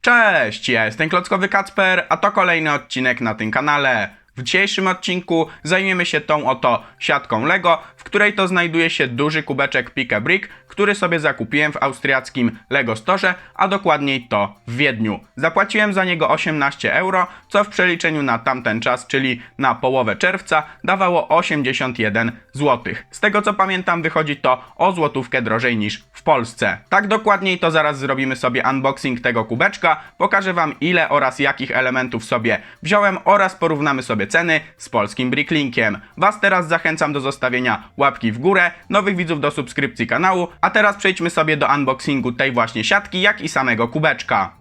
Cześć, ja jestem Klockowy Kacper, a to kolejny odcinek na tym kanale. W dzisiejszym odcinku zajmiemy się tą oto siatką Lego, w której to znajduje się duży kubeczek Pick a Brick, który sobie zakupiłem w austriackim Lego Store, a dokładniej to w Wiedniu. Zapłaciłem za niego 18 euro, co w przeliczeniu na tamten czas, czyli na połowę czerwca, dawało 81 zł. Z tego co pamiętam wychodzi to o złotówkę drożej niż w Polsce. Tak dokładniej to zaraz zrobimy sobie unboxing tego kubeczka, pokażę wam ile oraz jakich elementów sobie wziąłem oraz porównamy sobie ceny z polskim Bricklinkiem. Was teraz zachęcam do zostawienia łapki w górę, nowych widzów do subskrypcji kanału, a teraz przejdźmy sobie do unboxingu tej właśnie siatki, jak i samego kubeczka.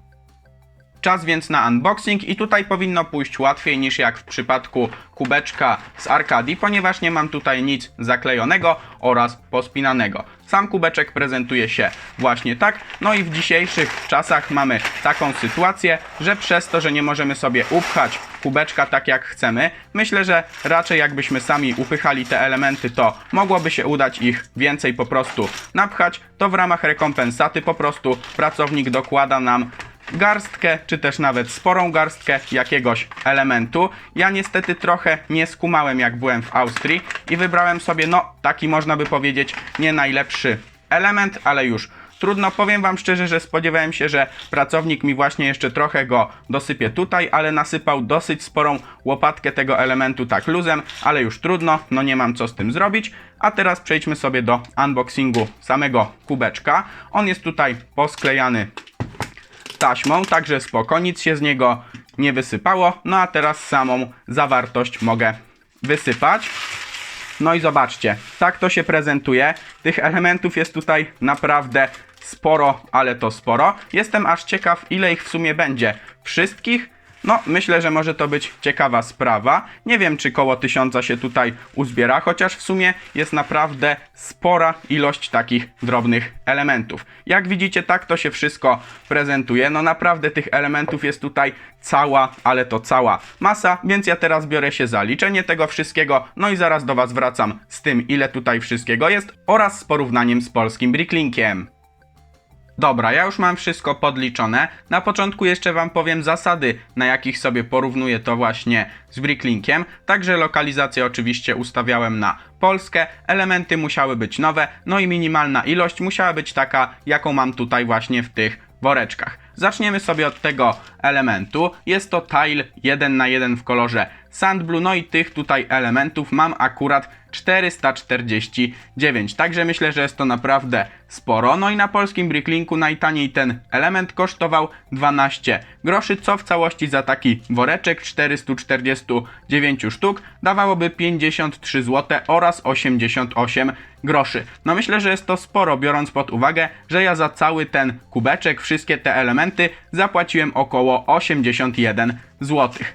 Czas więc na unboxing i tutaj powinno pójść łatwiej niż jak w przypadku kubeczka z Arkadii, ponieważ nie mam tutaj nic zaklejonego oraz pospinanego. Sam kubeczek prezentuje się właśnie tak, no i w dzisiejszych czasach mamy taką sytuację, że przez to, że nie możemy sobie upchać kubeczka tak jak chcemy, myślę, że raczej jakbyśmy sami upychali te elementy, to mogłoby się udać ich więcej po prostu napchać, to w ramach rekompensaty po prostu pracownik dokłada nam garstkę, czy też nawet sporą garstkę jakiegoś elementu. Ja niestety trochę nie skumałem jak byłem w Austrii i wybrałem sobie, no taki można by powiedzieć, nie najlepszy element, ale już trudno. Powiem wam szczerze, że spodziewałem się, że pracownik mi właśnie jeszcze trochę go dosypie tutaj, ale nasypał dosyć sporą łopatkę tego elementu tak luzem, ale już trudno, no nie mam co z tym zrobić. A teraz przejdźmy sobie do unboxingu samego kubeczka. On jest tutaj posklejany taśmą, także spoko, nic się z niego nie wysypało. No a teraz samą zawartość mogę wysypać. No i zobaczcie, tak to się prezentuje. Tych elementów jest tutaj naprawdę sporo, ale to sporo. Jestem aż ciekaw, ile ich w sumie będzie. Wszystkich? No, myślę, że może to być ciekawa sprawa. Nie wiem, czy koło tysiąca się tutaj uzbiera, chociaż w sumie jest naprawdę spora ilość takich drobnych elementów. Jak widzicie, tak to się wszystko prezentuje. No naprawdę tych elementów jest tutaj cała, ale to cała masa, więc ja teraz biorę się za liczenie tego wszystkiego, no i zaraz do Was wracam z tym, ile tutaj wszystkiego jest oraz z porównaniem z polskim Bricklinkiem. Dobra, ja już mam wszystko podliczone. Na początku jeszcze Wam powiem zasady, na jakich sobie porównuję to właśnie z Bricklinkiem. Także lokalizację oczywiście ustawiałem na Polskę, elementy musiały być nowe, no i minimalna ilość musiała być taka, jaką mam tutaj właśnie w tych woreczkach. Zaczniemy sobie od tego elementu. Jest to tile 1 na 1 w kolorze Sand Blue, no i tych tutaj elementów mam akurat 449, także myślę, że jest to naprawdę sporo. No i na polskim Bricklinku najtaniej ten element kosztował 12 groszy, co w całości za taki woreczek 449 sztuk dawałoby 53 zł oraz 88 groszy. No myślę, że jest to sporo, biorąc pod uwagę, że ja za cały ten kubeczek, wszystkie te elementy zapłaciłem około 81 zł.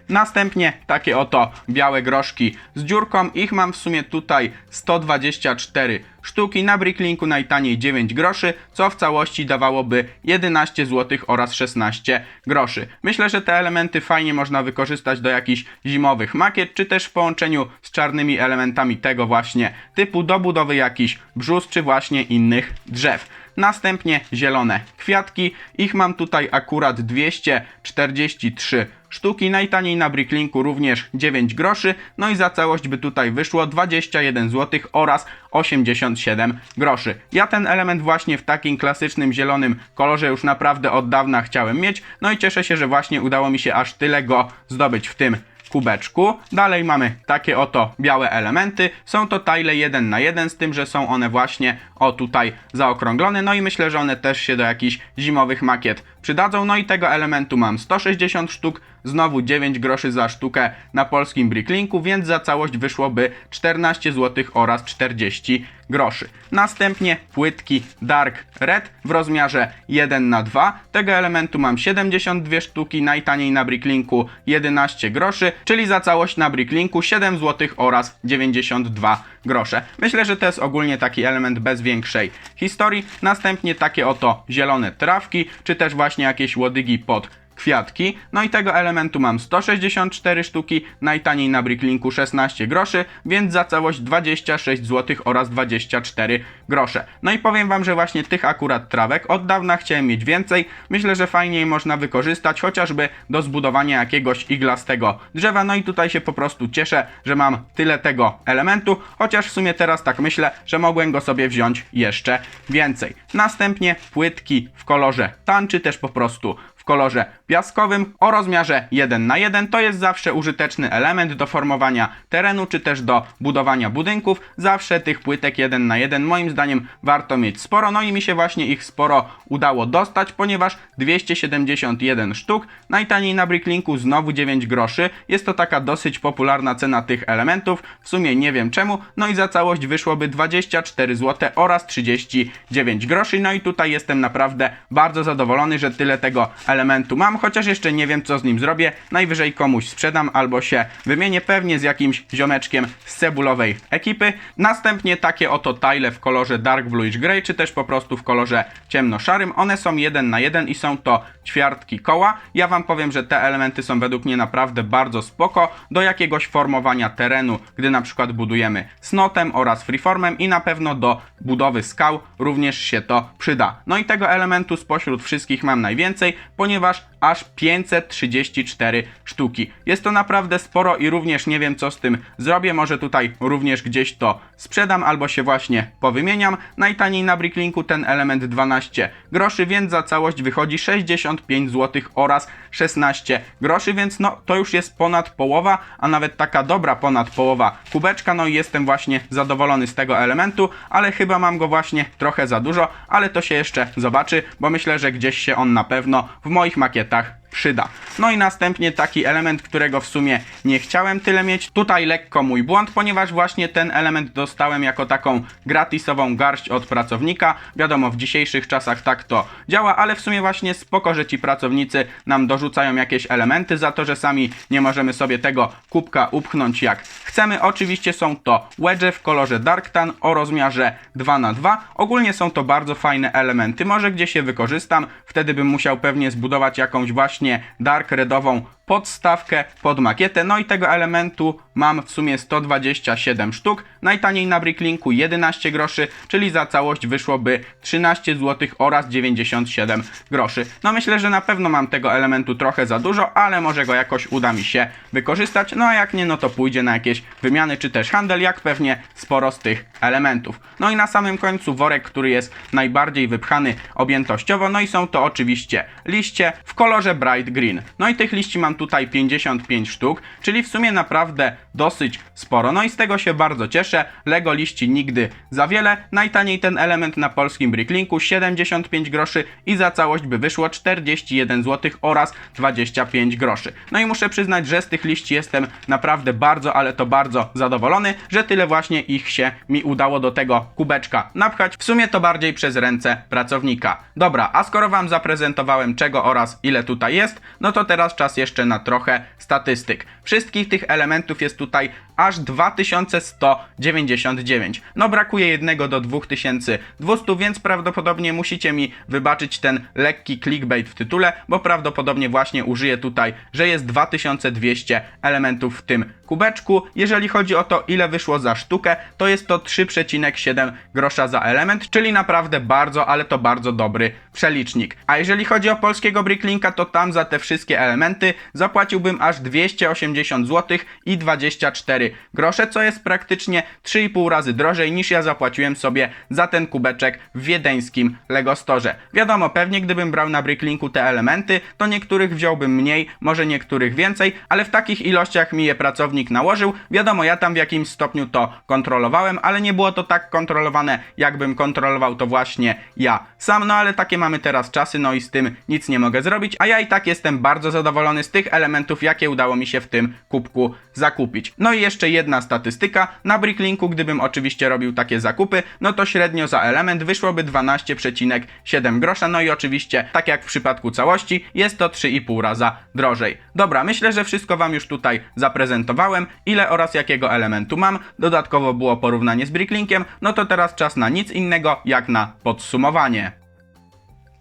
Następnie takie oto białe groszki z dziurką. Ich mam w sumie tutaj 124 sztuki. Na Bricklinku najtaniej 9 groszy, co w całości dawałoby 11 zł oraz 16 groszy. Myślę, że te elementy fajnie można wykorzystać do jakichś zimowych makiet, czy też w połączeniu z czarnymi elementami tego właśnie typu do budowy jakichś brzus, czy właśnie innych drzew. Następnie zielone kwiatki. Ich mam tutaj akurat 243 sztuki. Najtaniej na Bricklinku również 9 groszy. No i za całość by tutaj wyszło 21 zł oraz 87 groszy. Ja ten element właśnie w takim klasycznym zielonym kolorze już naprawdę od dawna chciałem mieć. No i cieszę się, że właśnie udało mi się aż tyle go zdobyć w tym kubeczku. Dalej mamy takie oto białe elementy. Są to tile 1 na 1 z tym, że są one właśnie o tutaj zaokrąglone. No i myślę, że one też się do jakichś zimowych makiet przydadzą. No i tego elementu mam 160 sztuk. Znowu 9 groszy za sztukę na polskim Bricklinku, więc za całość wyszłoby 14 zł oraz 40 groszy. Następnie płytki Dark Red w rozmiarze 1 na 2 Tego elementu mam 72 sztuki, najtaniej na Bricklinku 11 groszy, czyli za całość na Bricklinku 7 zł oraz 92 grosze. Myślę, że to jest ogólnie taki element bez większej historii. Następnie takie oto zielone trawki, czy też właśnie jakieś łodygi pod kwiatki. No i tego elementu mam 164 sztuki, najtaniej na Bricklinku 16 groszy, więc za całość 26 zł oraz 24 grosze. No i powiem wam, że właśnie tych akurat trawek od dawna chciałem mieć więcej. Myślę, że fajnie je można wykorzystać chociażby do zbudowania jakiegoś iglastego drzewa. No i tutaj się po prostu cieszę, że mam tyle tego elementu, chociaż w sumie teraz tak myślę, że mogłem go sobie wziąć jeszcze więcej. Następnie płytki w kolorze tan, czy też po prostu w kolorze piaskowym o rozmiarze 1 na 1 to jest zawsze użyteczny element do formowania terenu czy też do budowania budynków. Zawsze tych płytek 1 na 1 moim zdaniem warto mieć sporo. No i mi się właśnie ich sporo udało dostać, ponieważ 271 sztuk, najtaniej na Bricklinku znowu 9 groszy. Jest to taka dosyć popularna cena tych elementów. W sumie nie wiem czemu. No i za całość wyszłoby 24 zł oraz 39 groszy. No i tutaj jestem naprawdę bardzo zadowolony, że tyle tego elementu mam, chociaż jeszcze nie wiem co z nim zrobię. Najwyżej komuś sprzedam albo się wymienię pewnie z jakimś ziomeczkiem z cebulowej ekipy. Następnie takie oto tile w kolorze Dark Bluish Grey, czy też po prostu w kolorze ciemnoszarym. One są jeden na jeden i są to ćwiartki koła. Ja wam powiem, że te elementy są według mnie naprawdę bardzo spoko do jakiegoś formowania terenu, gdy na przykład budujemy snotem oraz freeformem i na pewno do budowy skał również się to przyda. No i tego elementu spośród wszystkich mam najwięcej, ponieważ aż 534 sztuki. Jest to naprawdę sporo i również nie wiem co z tym zrobię. Może tutaj również gdzieś to sprzedam albo się właśnie powymieniam. Najtaniej na Bricklinku ten element 12 groszy, więc za całość wychodzi 65 zł oraz 16 groszy, więc no to już jest ponad połowa, a nawet taka dobra ponad połowa kubeczka. No i jestem właśnie zadowolony z tego elementu, ale chyba mam go właśnie trochę za dużo, ale to się jeszcze zobaczy, bo myślę, że gdzieś się on na pewno w moich makietach коментар. Przyda. No i następnie taki element, którego w sumie nie chciałem tyle mieć. Tutaj lekko mój błąd, ponieważ właśnie ten element dostałem jako taką gratisową garść od pracownika. Wiadomo, w dzisiejszych czasach tak to działa, ale w sumie właśnie spoko, że ci pracownicy nam dorzucają jakieś elementy za to, że sami nie możemy sobie tego kubka upchnąć jak chcemy. Oczywiście są to wedge w kolorze Dark Tan o rozmiarze 2x2. Ogólnie są to bardzo fajne elementy. Może gdzieś je wykorzystam, wtedy bym musiał pewnie zbudować jakąś właśnie dark redową podstawkę pod makietę. No i tego elementu mam w sumie 127 sztuk. Najtaniej na Bricklinku 11 groszy, czyli za całość wyszłoby 13 zł oraz 97 groszy. No myślę, że na pewno mam tego elementu trochę za dużo, ale może go jakoś uda mi się wykorzystać. No a jak nie, no to pójdzie na jakieś wymiany czy też handel, jak pewnie sporo z tych elementów. No i na samym końcu worek, który jest najbardziej wypchany objętościowo, no i są to oczywiście liście w kolorze bright green. No i tych liści mam tutaj 55 sztuk, czyli w sumie naprawdę dosyć sporo. No i z tego się bardzo cieszę. Lego liści nigdy za wiele. Najtaniej ten element na polskim Bricklinku 75 groszy i za całość by wyszło 41 zł oraz 25 groszy. No i muszę przyznać, że z tych liści jestem naprawdę bardzo, ale to bardzo zadowolony, że tyle właśnie ich się mi udało do tego kubeczka napchać. W sumie to bardziej przez ręce pracownika. Dobra, a skoro wam zaprezentowałem czego oraz ile tutaj jest, no to teraz czas jeszcze na trochę statystyk. Wszystkich tych elementów jest tutaj aż 2199. No brakuje jednego do 2200, więc prawdopodobnie musicie mi wybaczyć ten lekki clickbait w tytule, bo prawdopodobnie właśnie użyję tutaj, że jest 2200 elementów w tym kubeczku. Jeżeli chodzi o to, ile wyszło za sztukę, to jest to 3,7 grosza za element, czyli naprawdę bardzo, ale to bardzo dobry przelicznik. A jeżeli chodzi o polskiego Bricklinka, to tam za te wszystkie elementy zapłaciłbym aż 280 zł i 24 grosze, co jest praktycznie 3,5 razy drożej niż ja zapłaciłem sobie za ten kubeczek w wiedeńskim Lego Store. Wiadomo, pewnie gdybym brał na Bricklinku te elementy, to niektórych wziąłbym mniej, może niektórych więcej, ale w takich ilościach mi je pracownik nałożył. Wiadomo, ja tam w jakimś stopniu to kontrolowałem, ale nie było to tak kontrolowane, jakbym kontrolował to właśnie ja sam, no ale takie mamy teraz czasy, no i z tym nic nie mogę zrobić, a ja i tak jestem bardzo zadowolony z tych elementów, jakie udało mi się w tym kubku zakupić. No i jeszcze jedna statystyka, na Bricklinku, gdybym oczywiście robił takie zakupy, no to średnio za element wyszłoby 12,7 grosza, no i oczywiście, tak jak w przypadku całości, jest to 3,5 raza drożej. Dobra, myślę, że wszystko wam już tutaj zaprezentowałem, ile oraz jakiego elementu mam, dodatkowo było porównanie z Bricklinkiem, no to teraz czas na nic innego jak na podsumowanie.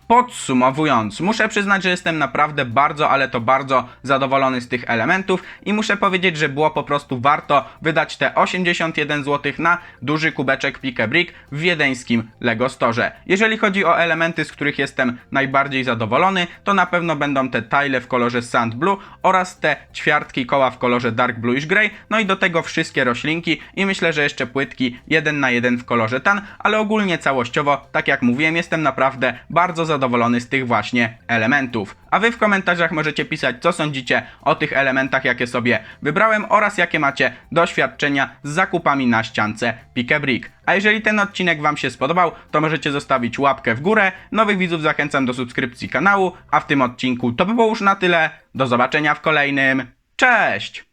Podsumowując, muszę przyznać, że jestem naprawdę bardzo, ale to bardzo zadowolony z tych elementów i muszę powiedzieć, że było po prostu warto wydać te 81 zł na duży kubeczek Pick Brick w wiedeńskim Lego Store. Jeżeli chodzi o elementy, z których jestem najbardziej zadowolony, to na pewno będą te tile w kolorze Sand Blue oraz te ćwiartki koła w kolorze Dark Bluish Grey, no i do tego wszystkie roślinki i myślę, że jeszcze płytki 1 na 1 w kolorze tan, ale ogólnie całościowo, tak jak mówiłem, jestem naprawdę bardzo zadowolony z tych właśnie elementów. A wy w komentarzach możecie pisać, co sądzicie o tych elementach, jakie sobie wybrałem oraz jakie macie doświadczenia z zakupami na ściance Pick Brick. A jeżeli ten odcinek wam się spodobał, to możecie zostawić łapkę w górę. Nowych widzów zachęcam do subskrypcji kanału, a w tym odcinku to by było już na tyle. Do zobaczenia w kolejnym. Cześć!